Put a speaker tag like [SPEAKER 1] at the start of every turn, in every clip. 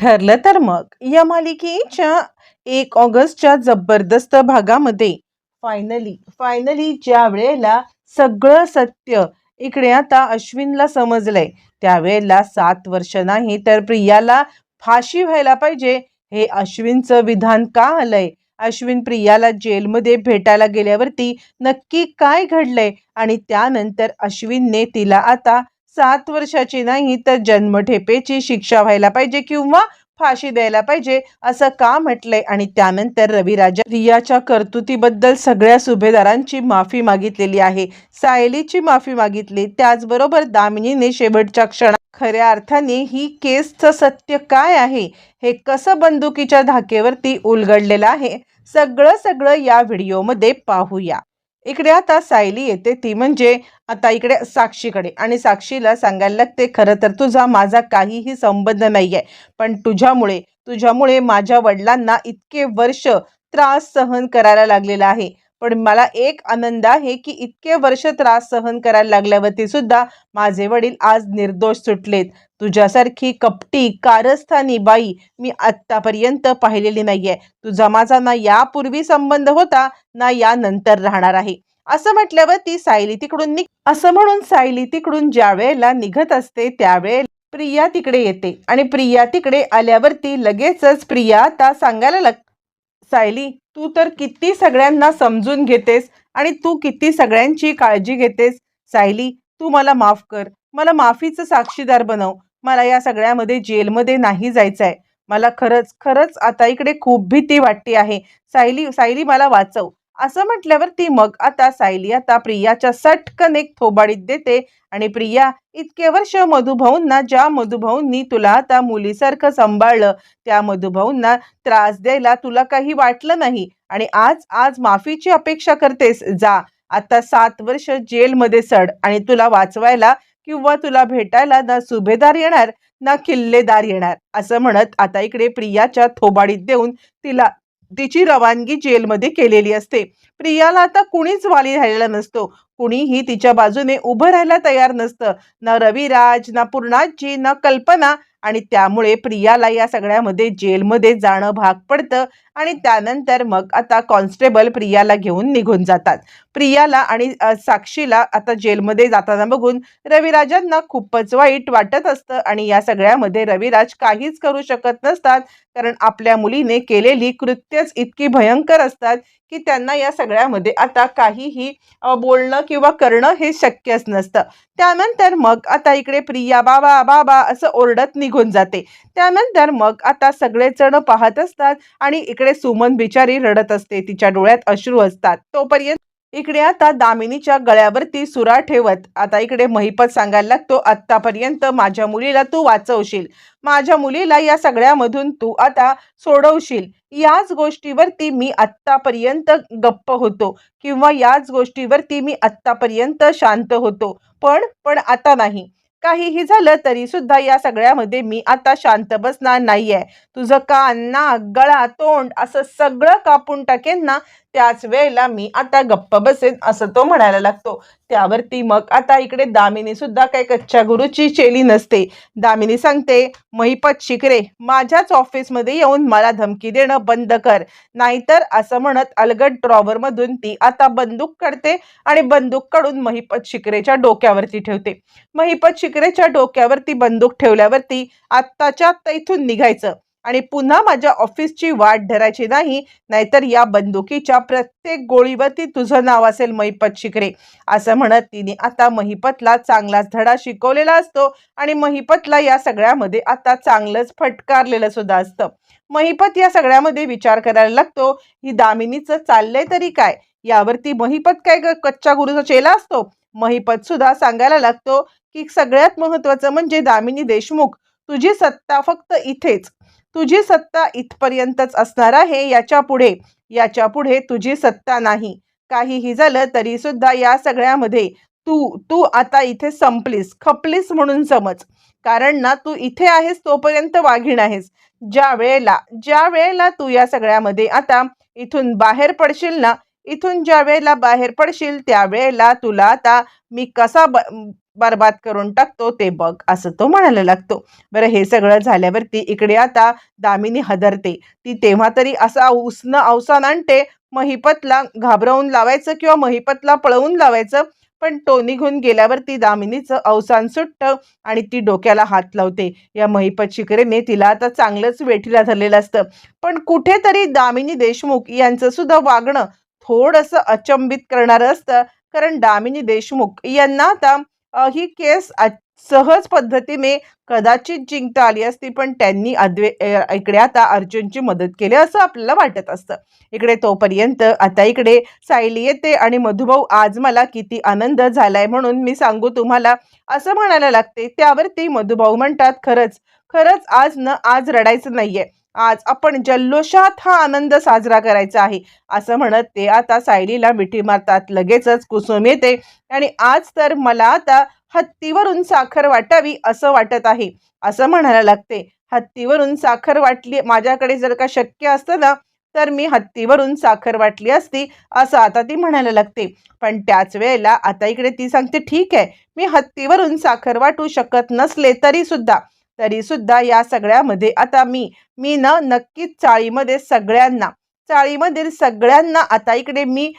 [SPEAKER 1] ठरलं तर मग. या मालिकेच्या एक ऑगस्टच्या जबरदस्त भागामध्ये फायनली फायनली ज्या वेळेला सगळं सत्य इकडे आता अश्विनला समजलंय त्यावेळेला सात वर्ष नाही तर प्रियाला फाशी व्हायला पाहिजे. हे अश्विनचं विधान का आलंय? अश्विन प्रियाला जेलमध्ये भेटायला गेल्यावरती नक्की काय घडलंय? आणि त्यानंतर अश्विनने तिला आता सात वर्षाची नाही तर जन्मठेपेची शिक्षा व्हायला पाहिजे किंवा फाशी द्यायला पाहिजे असं का म्हटलंय? आणि त्यानंतर रविराजा रियाच्या कर्तुतीबद्दल सगळ्या सुभेदारांची माफी मागितलेली आहे. सायलीची माफी मागितली. त्याचबरोबर दामिनीने शेवटच्या क्षणात खऱ्या अर्थाने ही केसचं सत्य काय आहे? हे कसं बंदुकीच्या धाकेवरती उलगडलेलं आहे? सगळं सगळं या व्हिडिओमध्ये पाहूया. इकडे आता सायली येते. ती म्हणजे आता इकडे साक्षीकडे. आणि साक्षीला सांगायला लागते खरं तर तुझा माझा काहीही संबंध नाही आहे पण तुझ्यामुळे तुझ्यामुळे माझ्या वडिलांना इतके वर्ष त्रास सहन करायला लागलेला आहे. पण मला एक आनंद आहे की इतके वर्ष त्रास सहन करायला लागल्यावरती सुद्धा माझे वडील आज निर्दोष सुटलेत. तुझ्यासारखी कपटी कारस्थानी बाई मी आत्तापर्यंत पाहिलेली नाहीये. तुझा माझा ना यापूर्वी संबंध होता ना यानंतर राहणार आहे. असं म्हटल्यावर ती सायली तिकडून निघ असं म्हणून सायली तिकडून ज्या वेळेला निघत असते त्यावेळेला प्रिया तिकडे येते आणि प्रिया तिकडे आल्यावरती लगेचच प्रिया आता सांगायला लाग सायली तू तर किती सगळ्यांना समजून घेतेस आणि तू किती सगळ्यांची काळजी घेतेस. सायली तू मला माफ कर. मला माफीचं साक्षीदार बनव. मला या सगळ्यामध्ये जेलमध्ये नाही जायचं आहे मला खरंच खरंच आता इकडे खूप भीती वाटते आहे. सायली सायली मला वाचव. असं म्हटल्यावर ती मग आता सायली आता प्रियाच्या सटकन एक थोबाडीत देते आणि प्रिया इतके वर्ष मधुभाऊंना ज्या मधुभाऊंनी तुला आता मुलीसारखं सांभाळलं त्या मधुभाऊंना त्रास द्यायला तुला काही वाटलं नाही. आणि आज आज माफीची अपेक्षा करतेस. जा. आता सात वर्ष जेलमध्ये सड आणि तुला वाचवायला किंवा तुला भेटायला ना सुभेदार येणार ना किल्लेदार येणार. असं म्हणत आता इकडे प्रियाच्या थोबाडीत देऊन तिला तिची रवानगी जेलमध्ये केलेली असते. प्रियाला आता कुणीच वाली राहिलेला नसतो. कुणीही तिच्या बाजूने उभं राहायला तयार नसतं. ना रविराज ना पूर्णाजी ना कल्पना. आणि त्यामुळे प्रियाला या सगळ्यामध्ये जेलमध्ये जाणं भाग पडतं. आणि त्यानंतर मग आता कॉन्स्टेबल प्रियाला घेऊन निघून जातात. प्रियाला आणि साक्षीला आता जेलमध्ये जाताना बघून रविराजांना खूपच वाईट वाटत असतं. आणि या सगळ्यामध्ये रविराज काहीच करू शकत नसतात. कारण आपल्या मुलीने केलेली कृत्यच इतकी भयंकर असतात की त्यांना या सगळ्यामध्ये आता काहीही बोलणं किंवा करणं हे शक्यच नसतं. त्यानंतर मग आता इकडे प्रिया बाबा बाबा असं ओरडत निघून जाते. त्यानंतर मग आता सगळेजण पाहत असतात आणि इकडे सुमन बिचारी रडत असते. तिच्या डोळ्यात अश्रू असतात. तोपर्यंत इकडे आता दामिनीच्या गळ्यावरती सुरा ठेवत. आता इकडे महिपत सांगायला लागतो आत्तापर्यंत माझ्या मुलीला तू वाचवशील. माझ्या मुलीला या सगळ्यामधून तू आता सोडवशील. याच गोष्टीवरती मी आत्तापर्यंत गप्प होतो किंवा याच गोष्टीवरती मी आत्तापर्यंत शांत होतो. पण पण आता नाही. काहीही झालं तरी सुद्धा या सगळ्यामध्ये मी आता शांत बसणार नाहीये. तुझं कान नाक गळा तोंड असं सगळं कापून टाकेन ना त्याच वेळेला मी आता गप्प बसेन असं तो म्हणायला लागतो. त्यावरती मग आता इकडे दामिनी सुद्धा काही कच्च्या गुरुची चेली नसते. दामिनी सांगते महिपत शिकरे माझ्याच ऑफिसमध्ये येऊन मला धमकी देणं बंद कर. नाहीतर असं म्हणत अलगद ड्रॉवरमधून ती आता बंदूक काढते आणि बंदूक काढून महिपत शिकरेच्या डोक्यावरती ठेवते. महिपत शिकरेच्या डोक्यावरती बंदूक ठेवल्यावरती आत्ताच्या आत्ता इथून निघायचं. आणि पुन्हा माझ्या ऑफिसची वाट धरायची नाही नाहीतर या बंदुकीच्या प्रत्येक गोळीवरती तुझं नाव असेल महिपत शिकरे असं म्हणत तिने आता महिपतला चांगलाच धडा शिकवलेला असतो आणि महिपतला या सगळ्यामध्ये आता चांगलंच फटकारलेलं सुद्धा असतं. महिपत या सगळ्यामध्ये विचार करायला लागतो ही दामिनीचं चाललंय तरी काय? यावरती महिपत काय ग कच्च्या गुरुचा चेला असतो? महिपत सुद्धा सांगायला लागतो की सगळ्यात महत्वाचं म्हणजे दामिनी देशमुख. तुझी सत्ता फक्त इथेच. तुझी सत्ता इथपर्यंतच असणार आहे याच्यापुढे याच्यापुढे तुझी सत्ता नाही. काहीही झालं तरी सुद्धा या सगळ्यामध्ये तू तू आता इथे संपलीस खपलीस म्हणून समज. कारण ना तू इथे आहेस तोपर्यंत वाघीण आहेस. ज्या वेळेला ज्या वेळेला तू या सगळ्यामध्ये आता इथून बाहेर पडशील ना इथून ज्या वेळेला बाहेर पडशील त्यावेळेला तुला आता मी कसा ब बरबाद करून टाकतो ते बघ असं तो म्हणायला लागतो. बरं हे सगळं झाल्यावरती इकडे आता दामिनी हदरते. ती तेव्हा तरी असा उसण अवसान आणते महिपतला घाबरवून लावायचं किंवा महिपतला पळवून लावायचं पण तो निघून गेल्यावरती दामिनीचं अवसान सुटतं आणि ती डोक्याला हात लावते. या महिपत शिकरेने तिला आता चांगलंच वेठीला धरलेलं असतं. पण कुठेतरी दामिनी देशमुख यांचं सुद्धा वागणं थोडंसं अचंबित करणारं असतं. कारण दामिनी देशमुख यांना आता ही केस सहज पद्धतीने कदाचित जिंकता आली असती पण त्यांनी अद्वे इकडे आता अर्जुनची मदत केली असं आपल्याला वाटत असतं. इकडे तोपर्यंत आता इकडे सायली येते आणि मधुभाऊ आज मला किती आनंद झालाय म्हणून मी सांगू तुम्हाला असं म्हणायला लागते. त्यावरती मधुभाऊ म्हणतात खरंच खरंच आज न आज रडायचं नाहीये. आज आपण जल्लोषात हा आनंद साजरा करायचा आहे. असं म्हणत ते आता सायलीला मिठी मारतात. लगेचच कुसुम येते आणि आज तर मला आता हत्तीवरून साखर वाटावी असं वाटत आहे. असं म्हणायला लागते. हत्तीवरून साखर वाटली माझ्याकडे जर का शक्य असतं ना तर मी हत्तीवरून साखर वाटली असती असं आता ती म्हणायला लागते. पण त्याच वेळेला आता इकडे ती सांगते ठीक आहे. मी हत्तीवरून साखर वाटू शकत नसले तरी सुद्धा तरी सुद्धा या सगळ्यामध्ये आता मी मी ना नक्कीच चाळीमध्ये सगळ्यांना चाळीमधील सगळ्यांना आता इकडे मी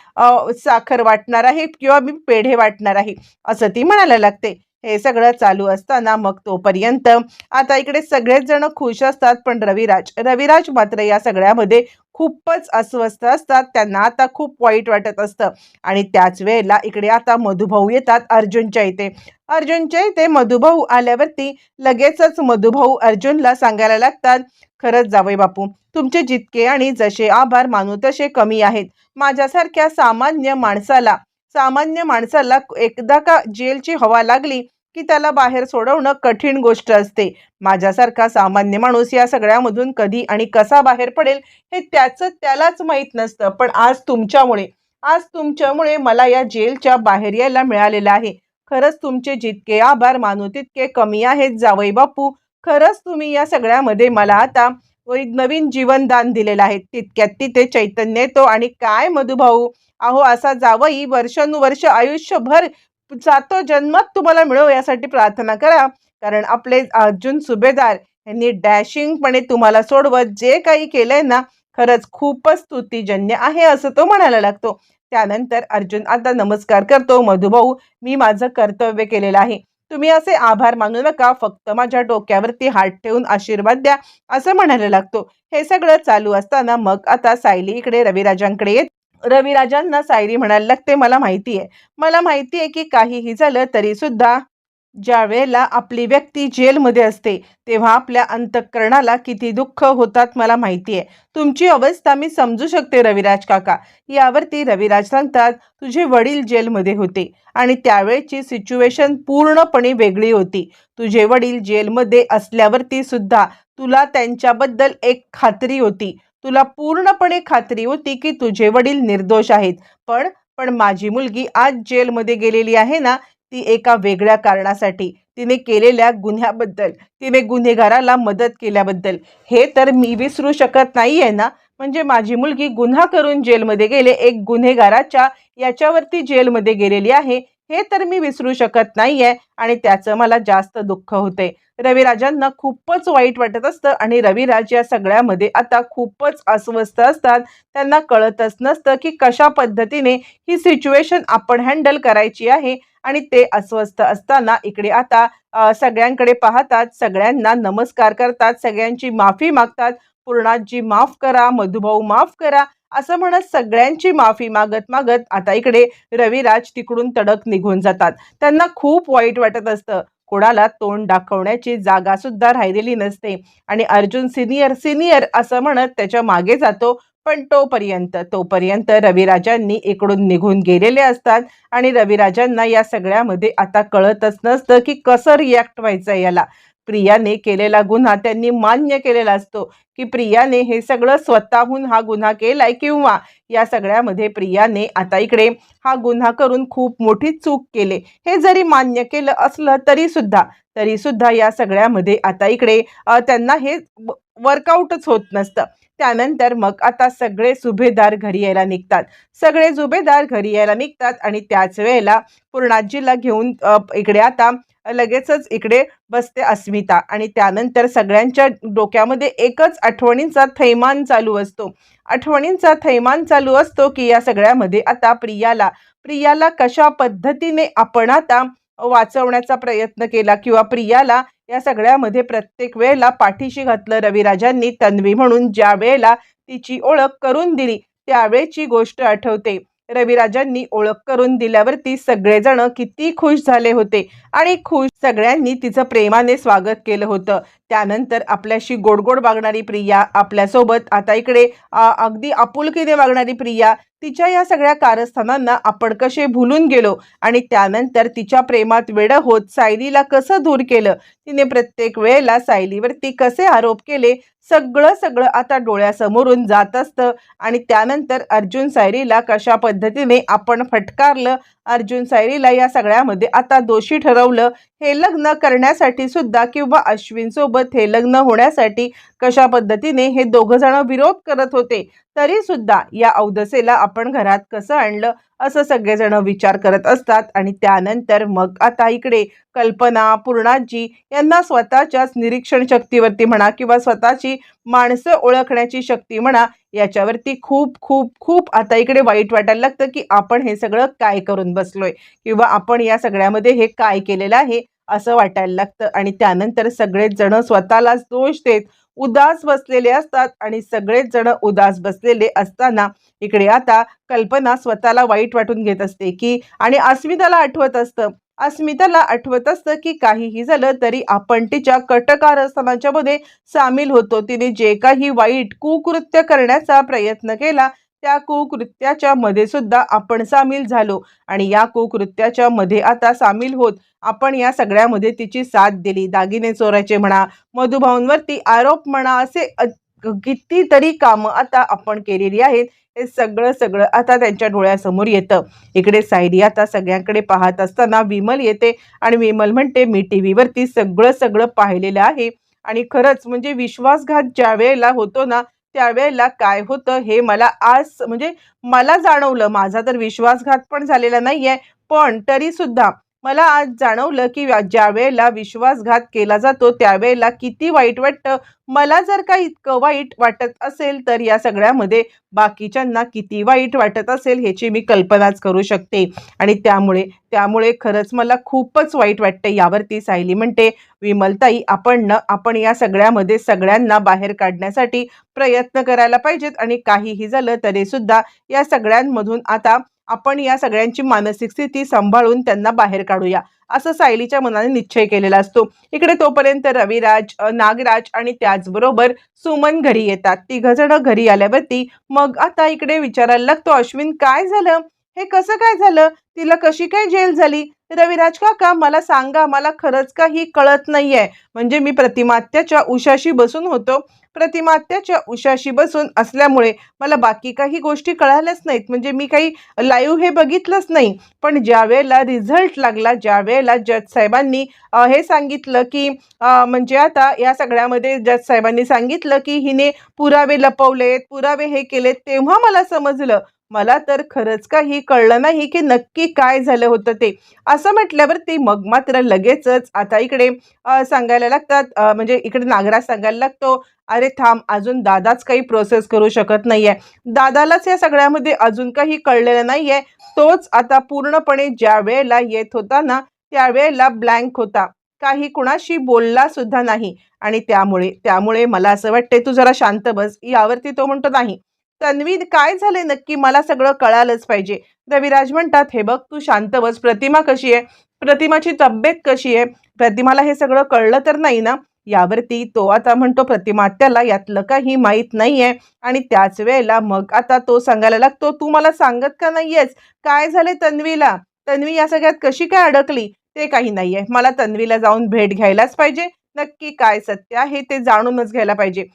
[SPEAKER 1] साखर वाटणार आहे किंवा मी पेढे वाटणार आहे असं ती म्हणायला लागते. हे सगळं चालू असताना मग तोपर्यंत आता इकडे सगळेच जण खुश असतात पण रविराज रविराज मात्र या सगळ्यामध्ये खूपच अस्वस्थ असतात. त्यांना आता खूप वाईट वाटत असतं. आणि त्याच वेळेला इकडे आता मधुभाऊ येतात अर्जुनच्या इथे. अर्जुनच्या इथे मधुभाऊ आल्यावरती लगेचच मधुभाऊ अर्जुनला सांगायला लागतात खरंच जावई बापू तुमचे जितके आणि जसे आभार मानू तसे कमी आहेत. माझ्यासारख्या सामान्य माणसाला सामान्य माणसाला एकदा का जेलची हवा लागली की त्याला बाहेर सोडवणं कठीण गोष्ट असते. माझ्यासारखा सामान्य माणूस या सगळ्यामधून कधी आणि कसा बाहेर पडेल हे त्याचं त्यालाच माहीत नसतं. पण आज तुमच्यामुळे आज तुमच्यामुळे मला या जेलच्या बाहेर यायला मिळालेलं आहे. खरंच तुमचे जितके आभार मानू तितके कमी आहेत जावई बापू. खरंच तुम्ही या सगळ्यामध्ये मला आता एक नवीन जीवनदान दिलेलं आहे. तितक्यात तिथे चैतन्य येतो आणि काय मधुभाऊ? अहो असा जावई वर्षानुवर्ष आयुष्यभर जातो जन्मात. तुम्हाला मिळो यासाठी प्रार्थना करा. कारण आपले अर्जुन सुभेदार यांनी डॅशिंगपणे तुम्हाला सोडवत जे काही केलंय ना खरंच खूपच स्तुतीजन्य आहे असं तो म्हणायला लागतो. त्यानंतर अर्जुन आता नमस्कार करतो. मधुभाऊ मी माझं कर्तव्य केलेलं आहे. तुम्ही असे आभार मानू नका. फक्त माझ्या डोक्यावरती हात ठेवून आशीर्वाद द्या असं म्हणायला लागतो. हे सगळं चालू असताना मग आता सायली इकडे रविराजांकडे येत रविराजांना सायरी म्हणायला लागते मला माहिती आहे मला माहिती आहे की काहीही झालं तरी सुद्धा ज्या वेळेला आपली व्यक्ती जेलमध्ये असते तेव्हा आपल्या अंतःकरणाला किती दुःख होतात मला माहिती आहे. तुमची अवस्था मी समजू शकते रविराज काका. यावरती रविराज सांगतात तुझे वडील जेलमध्ये होते आणि त्यावेळची सिच्युएशन पूर्णपणे वेगळी होती. तुझे वडील जेलमध्ये असल्यावरती सुद्धा तुला त्यांच्याबद्दल एक खात्री होती. तुला पूर्णपणे खात्री होती की तुझे वडील निर्दोष आहेत. पण पण माझी मुलगी आज जेलमध्ये गेलेली आहे ना ती एका वेगळ्या कारणासाठी तिने केलेल्या गुन्ह्याबद्दल तिने गुन्हेगाराला मदत केल्याबद्दल. हे तर मी विसरू शकत नाही आहे ना. म्हणजे माझी मुलगी गुन्हा करून जेलमध्ये गेले एक गुन्हेगाराच्या याच्यावरती जेलमध्ये गेलेली आहे हे तर मी विसरू शकत नाही आहे आणि त्याचं मला जास्त दुःख होते रविराजांना खूपच वाईट वाटत असतं आणि रविराज या सगळ्यामध्ये आता खूपच अस्वस्थ असतात. त्यांना कळतच नसतं की कशा पद्धतीने ही सिच्युएशन आपण हँडल करायची आहे. आणि ते अस्वस्थ असताना इकडे आता सगळ्यांकडे पाहतात सगळ्यांना नमस्कार करतात सगळ्यांची माफी मागतात. पूर्णाजी माफ करा मधुभाऊ माफ करा असं म्हणत सगळ्यांची माफी मागत मागत आता इकडे रविराज तिकडून तडक निघून जातात. त्यांना खूप वाईट वाटत असतं. कोणाला तोंड दाखवण्याची जागा सुद्धा राहिलेली नसते. आणि अर्जुन सिनियर सिनियर असं म्हणत त्याच्यामागे जातो. पण तोपर्यंत तोपर्यंत रविराजांनी इकडून निघून गेलेले असतात. आणि रविराजांना या सगळ्यामध्ये आता कळतच नसतं की कसं रिॲक्ट व्हायचं याला. प्रियाने केलेला गुन्हा त्यांनी मान्य केलेला असतो की प्रियाने हे सगळं स्वतःहून हा गुन्हा केलाय किंवा या सगळ्यामध्ये प्रियाने आता इकडे हा गुन्हा करून खूप मोठी चूक केले. हे जरी मान्य केलं असलं तरी सुद्धा तरी सुद्धा या सगळ्यामध्ये आता इकडे त्यांना हे व- वर्कआउटच होत नसतं. त्यानंतर मग आता सगळे सुभेदार घरी यायला निघतात. सगळे सुभेदार घरी यायला निघतात आणि त्याच वेळेला पूर्णाजीला घेऊन इकडे आता लगेचच इकडे बसते अस्मिता. आणि त्यानंतर सगळ्यांच्या डोक्यामध्ये एकच आठवणींचा थैमान चालू असतो. आठवणींचा थैमान चालू असतो की या सगळ्यामध्ये आता प्रियाला प्रियाला कशा पद्धतीने आपण आता वाचवण्याचा प्रयत्न केला किंवा प्रियाला या सगळ्यामध्ये प्रत्येक वेळेला पाठीशी घातलं रविराजांनी तन्वी म्हणून ज्या वेळेला तिची ओळख करून दिली त्यावेळेची गोष्ट आठवते. रविराजांनी ओळख करून दिल्यावरती सगळेजण किती खुश झाले होते आणि खुश सगळ्यांनी तिचं प्रेमाने स्वागत केलं होतं. त्यानंतर आपल्याशी गोडगोड वागणारी प्रिया आपल्यासोबत आता इकडे अगदी आपुलकीने वागणारी प्रिया तिच्या या सगळ्या कारस्थानांना आपण कसे भुलून गेलो आणि त्यानंतर तिच्या प्रेमात वेडं होत सायलीला कसं दूर केलं? तिने प्रत्येक वेळेला सायलीवरती कसे आरोप केले? सगळं सगळं आता डोळ्यासमोरून जात असतं. आणि त्यानंतर अर्जुन सायरीला कशा पद्धतीने आपण फटकारलं अर्जुन सायरीला या सगळ्यामध्ये आता दोषी ठरवलं हे लग्न करण्यासाठी सुद्धा किंवा अश्विनसोबत हे लग्न होण्यासाठी कशा पद्धतीने हे दोघं जण विरोध करत होते तरी सुद्धा या अवदसेला आपण घरात कसं आणलं? असं सगळेजण विचार करत असतात. आणि त्यानंतर मग आता इकडे कल्पना पूर्णाजी यांना स्वतःच्याच निरीक्षण शक्तीवरती म्हणा किंवा स्वतःची माणसं ओळखण्याची शक्ती म्हणा याच्यावरती खूप खूप खूप आता इकडे वाईट वाटायला लागतं की आपण हे सगळं काय करून बसलोय? किंवा आपण या सगळ्यामध्ये हे काय केलेलं आहे? असं वाटायला लागतं. आणि त्यानंतर सगळेच जण स्वतःलाच दोष देत उदास बसलेले असतात आणि सगळेच जण उदास बसलेले असताना इकडे आता कल्पना स्वतःला वाईट वाटून घेत असते की आणि अस्मिताला आठवत असतं. अस्मिताला आठवत असतं की काहीही झालं तरी आपण तिच्या कटकारस्थानाच्या मध्ये सामील होतो. तिने जे काही वाईट कुकृत्य करण्याचा प्रयत्न केला त्या कुकृत्याच्या मध्ये सुद्धा आपण सामील झालो. आणि या कुकृत्याच्या मध्ये आता सामील होत आपण या सगळ्यामध्ये तिची साथ दिली. दागिने चोराचे म्हणा मधुभाऊंवरती आरोप म्हणा असे कितीतरी कामं आता आपण केलेली आहेत. हे सगळं सगळं आता त्यांच्या डोळ्यासमोर येतं. इकडे सायरी आता सगळ्यांकडे पाहत असताना विमल येते आणि विमल म्हणते मी टी व्हीवरती सगळं सगळं पाहिलेलं आहे. आणि खरंच म्हणजे विश्वासघात ज्या वेळेला होतो ना त्यावेळेला काय होतं हे मला आज म्हणजे मला जाणवलं. माझा तर विश्वासघात पण झालेला नाही आहे पण तरी सुद्धा मला आज जाणवलं की ज्यावेळेला ज्या वेळेला विश्वासघात केला जातो त्यावेळेला किती वाईट वाटतं? मला जर का इतकं वाईट वाटत असेल तर या सगळ्यामध्ये बाकीच्यांना किती वाईट वाटत असेल ह्याची मी कल्पनाच करू शकते. आणि त्यामुळे त्यामुळे खरंच मला खूपच वाईट वाटतं यावरती सायली म्हणते विमलताई आपण न आपण या सगळ्यामध्ये सगळ्यांना बाहेर काढण्यासाठी प्रयत्न करायला पाहिजेत आणि काहीही झालं तरीसुद्धा या सगळ्यांमधून आता आपण या सगळ्यांची मानसिक स्थिती सांभाळून त्यांना बाहेर काढूया. असं सायलीच्या मनाने निश्चय केलेला असतो. इकडे तोपर्यंत रविराज नागराज आणि त्याचबरोबर सुमन घरी येतात. तिघजण घरी आल्यावरती मग आता इकडे विचारायला लागतो अश्विन काय झालं? हे कसं काय झालं? तिला कशी काय जेल झाली? रविराज काका मला सांगा मला खरंच काही कळत नाहीये. म्हणजे मी प्रतिमात्याच्या उशाशी बसून होतो. प्रतिमात्याच्या उशाशी बसून असल्यामुळे मला बाकी काही गोष्टी कळाल्याच नाहीत. म्हणजे मी काही लाईव्ह हे बघितलंच नाही. पण ज्या वेळेला रिझल्ट लागला ज्या वेळेला जज साहेबांनी हे सांगितलं की म्हणजे आता या सगळ्यामध्ये जज साहेबांनी सांगितलं की हिने पुरावे लपवलेत पुरावे हे केलेत तेव्हा मला समजलं. मला तर खरंच काही कळलं नाही की नक्की काय झालं होतं ते. असं म्हटल्यावर ते मग मात्र लगेचच आता इकडे सांगायला लागतात म्हणजे इकडे नागराज सांगायला लागतो अरे थांब अजून दादाच काही प्रोसेस करू शकत नाही आहे दादालाच या सगळ्यामध्ये अजून काही कळलेलं आहे तोच आता पूर्णपणे ज्या वेळेला येत होता ना त्यावेळेला ब्लँक होता. काही कुणाशी बोलला सुद्धा नाही. आणि त्यामुळे त्यामुळे मला असं वाटते तू जरा शांत बस. यावरती तो म्हणतो नाही तन्वी काय झाले नक्की मला सगळं कळालंच पाहिजे. रविराज म्हणतात हे बघ तू शांत बस. प्रतिमा कशी आहे? प्रतिमाची तब्येत कशी आहे? प्रतिमाला हे सगळं कळलं तर नाही ना? यावरती तो आता म्हणतो प्रतिमा त्याला यातलं काही माहीत नाहीये. आणि त्याच वेळेला मग आता तो सांगायला लागतो तू मला सांगत का नाहीयेस? काय झाले तन्वीला? तन्वी या सगळ्यात कशी काय अडकली? ते काही नाहीये. मला तन्वीला जाऊन भेट घ्यायलाच पाहिजे. नक्की काय सत्य आहे ते जाणूनच घ्यायला पाहिजे.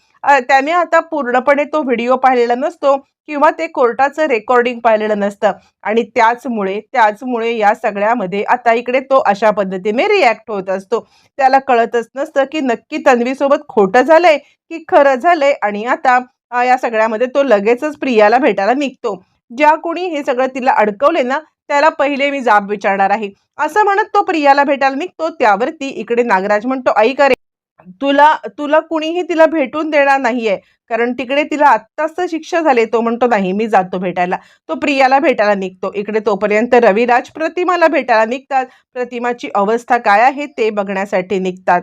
[SPEAKER 1] त्याने आता पूर्णपणे तो व्हिडिओ पाहिलेला नसतो किंवा ते कोर्टाचं रेकॉर्डिंग पाहिलेलं नसतं. आणि त्याचमुळे त्याचमुळे या सगळ्यामध्ये आता इकडे तो अशा पद्धतीने रिॲक्ट होत असतो. त्याला कळतच नसतं की नक्की तन्वीसोबत खोटं झालंय की खरं झालंय आणि आता या सगळ्यामध्ये तो लगेचच प्रियाला भेटायला निघतो. ज्या कोणी हे सगळं तिला अडकवले ना त्याला पहिले मी जाब विचारणार आहे. असं म्हणत तो प्रियाला भेटायला निघतो. त्यावरती इकडे नागराज म्हणतो आई रे तुला तुला कुणीही तिला भेटून देणार नाहीये. कारण तिकडे तिला आत्ताच तर शिक्षा झाली तो म्हणतो नाही मी जातो भेटायला. तो प्रियाला भेटायला निघतो. इकडे तोपर्यंत रविराज प्रतिमाला भेटायला निघतात. प्रतिमाची अवस्था काय आहे ते बघण्यासाठी निघतात.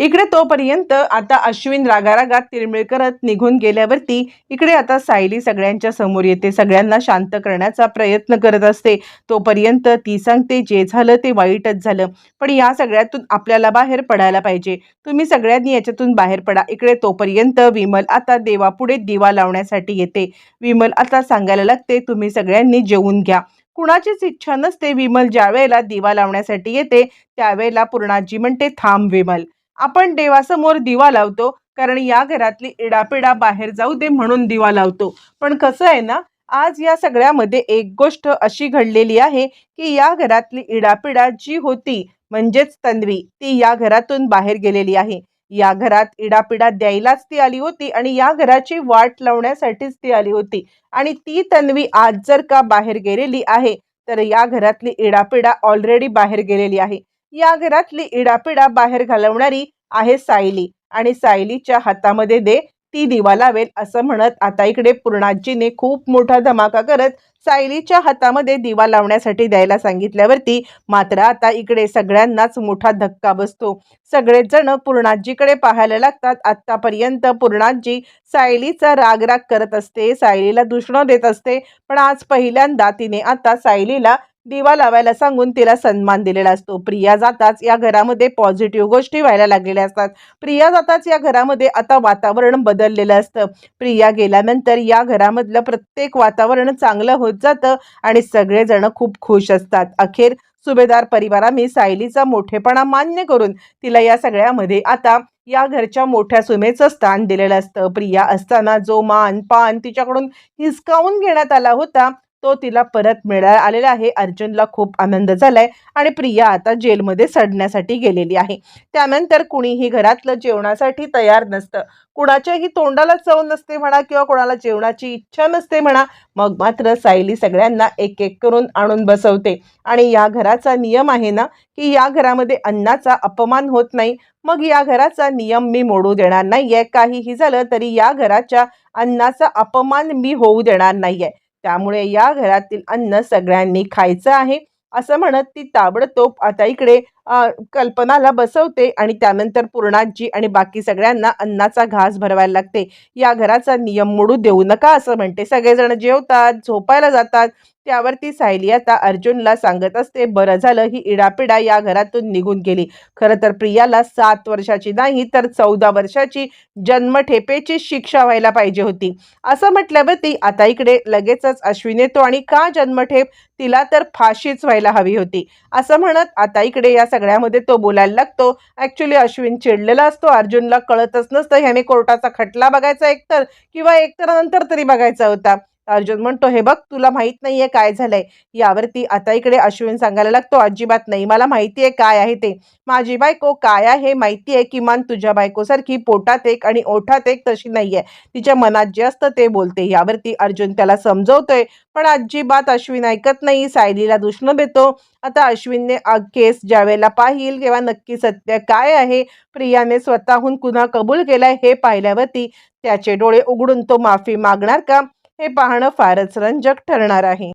[SPEAKER 1] इकडे तोपर्यंत आता अश्विन रागारागात तिळमिळ करत निघून गेल्यावरती इकडे आता सायली सगळ्यांच्या समोर येते सगळ्यांना शांत करण्याचा प्रयत्न करत असते. तोपर्यंत ती सांगते जे झालं ते वाईटच झालं पण या सगळ्यातून आपल्याला बाहेर पडायला पाहिजे. तुम्ही सगळ्यांनी याच्यातून बाहेर पडा. इकडे तोपर्यंत विमल आता देवापुढे दिवा लावण्यासाठी येते. विमल आता सांगायला लागते तुम्ही सगळ्यांनी जेवून घ्या. कुणाचीच इच्छा नसते विमल ज्या वेळेला दिवा लावण्यासाठी येते त्यावेळेला पूर्णाजी म्हणते थांब विमल. आपण देवासमोर दिवा लावतो कारण या घरातली इडापिडा बाहेर जाऊ दे म्हणून दिवा लावतो. पण कसं आहे ना आज या सगळ्यामध्ये एक गोष्ट अशी घडलेली आहे की या घरातली इडापिडा जी होती म्हणजेच तन्वी ती या घरातून बाहेर गेलेली आहे. या घरात इडापिडा द्यायलाच ती आली होती आणि या घराची वाट लावण्यासाठीच ती आली होती. आणि ती तन्वी आज जर का बाहेर गेलेली आहे तर या घरातली इडापिडा ऑलरेडी बाहेर गेलेली आहे. या घरातली इडापिडा बाहेर घालवणारी आहे सायली. आणि सायलीच्या हातामध्ये दे ती दिवा लावेल असं म्हणत आता इकडे पूर्णाजीने खूप मोठा धमाका करत सायलीच्या हातामध्ये दिवा लावण्यासाठी द्यायला सांगितल्यावरती मात्र आता इकडे सगळ्यांनाच मोठा धक्का बसतो. सगळेच जण पूर्णाजीकडे पाहायला लागतात. आत्तापर्यंत पूर्णाजी सायलीचा रागराग करत असते सायलीला दुष्ण देत असते. पण आज पहिल्यांदा तिने आता सायलीला दिवा लावायला सांगून तिला सन्मान दिलेला असतो. प्रिया जाताच या घरामध्ये पॉझिटिव्ह गोष्टी व्हायला लागलेल्या असतात. प्रिया जाताच या घरामध्ये आता वातावरण बदललेलं असतं. प्रिया गेल्यानंतर या घरामधलं प्रत्येक वातावरण चांगलं होत जातं आणि सगळेजण खूप खुश असतात. अखेर सुभेदार परिवाराने सायलीचा मोठेपणा मान्य करून तिला या सगळ्यामध्ये आता या घरच्या मोठ्या सुमेचं स्थान दिलेलं असतं. प्रिया असताना जो मान पान तिच्याकडून हिसकावून घेण्यात आला होता. तो तिला परत मिळायला आलेला आहे. अर्जुनला खूप आनंद झालाय आणि प्रिया आता जेलमध्ये सडण्यासाठी गेलेली आहे. त्यानंतर कुणीही घरातलं जेवणासाठी तयार नसतं. कुणाच्याही तोंडाला चव नसते म्हणा किंवा कोणाला जेवणाची इच्छा नसते म्हणा मग मात्र सायली सगळ्यांना एक एक करून आणून बसवते. आणि या घराचा नियम आहे ना की या घरामध्ये अन्नाचा अपमान होत नाही. मग या घराचा नियम मी मोडू देणार नाहीये. काहीही झालं तरी या घराच्या अन्नाचा अपमान मी होऊ देणार नाहीये. त्यामुळे या घरातील अन्न सगळ्यांनी खायचं आहे असं म्हणत ती ताबडतोब आता इकडे कल्पनाला बसवते आणि त्यानंतर पूर्णाजी आणि बाकी सगळ्यांना अन्नाचा घास भरवायला लागते. या घराचा नियम मोडू देऊ नका असं म्हणते. सगळेजण जेवतात झोपायला जातात. त्यावरती सायली आता अर्जुनला सांगत असते बरं झालं ही इडापिडा या घरातून निघून गेली. खरं तर प्रियाला सात वर्षाची नाही तर चौदा वर्षाची जन्मठेपेची शिक्षा व्हायला पाहिजे होती. असं म्हटल्यावरती आता इकडे लगेचच अश्विन येतो आणि का जन्मठेप? तिला तर फाशीच व्हायला हवी होती. असं म्हणत आता इकडे या सगळ्यामध्ये तो बोलायला लागतो. ॲक्च्युली अश्विन चिडलेला असतो. अर्जुनला कळतच नसतं. ह्याने कोर्टाचा खटला बघायचा एकतर किंवा एकतर नंतर तरी बघायचा होता. अर्जुन म्हणतो हे बघ तुला माहीत नाहीये काय झालंय. यावरती आता इकडे अश्विन सांगायला लागतो अजिबात नाही मला माहितीये काय आहे ते. माझी बायको काय आहे माहितीये किमान तुझ्या बायकोसारखी पोटात एक आणि ओठात एक तशी नाहीये. तिच्या मनात जे असतं ते बोलते. यावरती अर्जुन त्याला समजवतोय पण अजिबात अश्विन ऐकत नाही सायलीला दुष्ण देतो. आता अश्विनने केस ज्यावेळेला पाहिल तेव्हा नक्की सत्य काय आहे? प्रियाने स्वतःहून गुन्हा कबूल केलाय हे पाहिल्यावरती त्याचे डोळे उघडून तो माफी मागणार का? हे पाहणं फारच रंजक ठरणार आहे.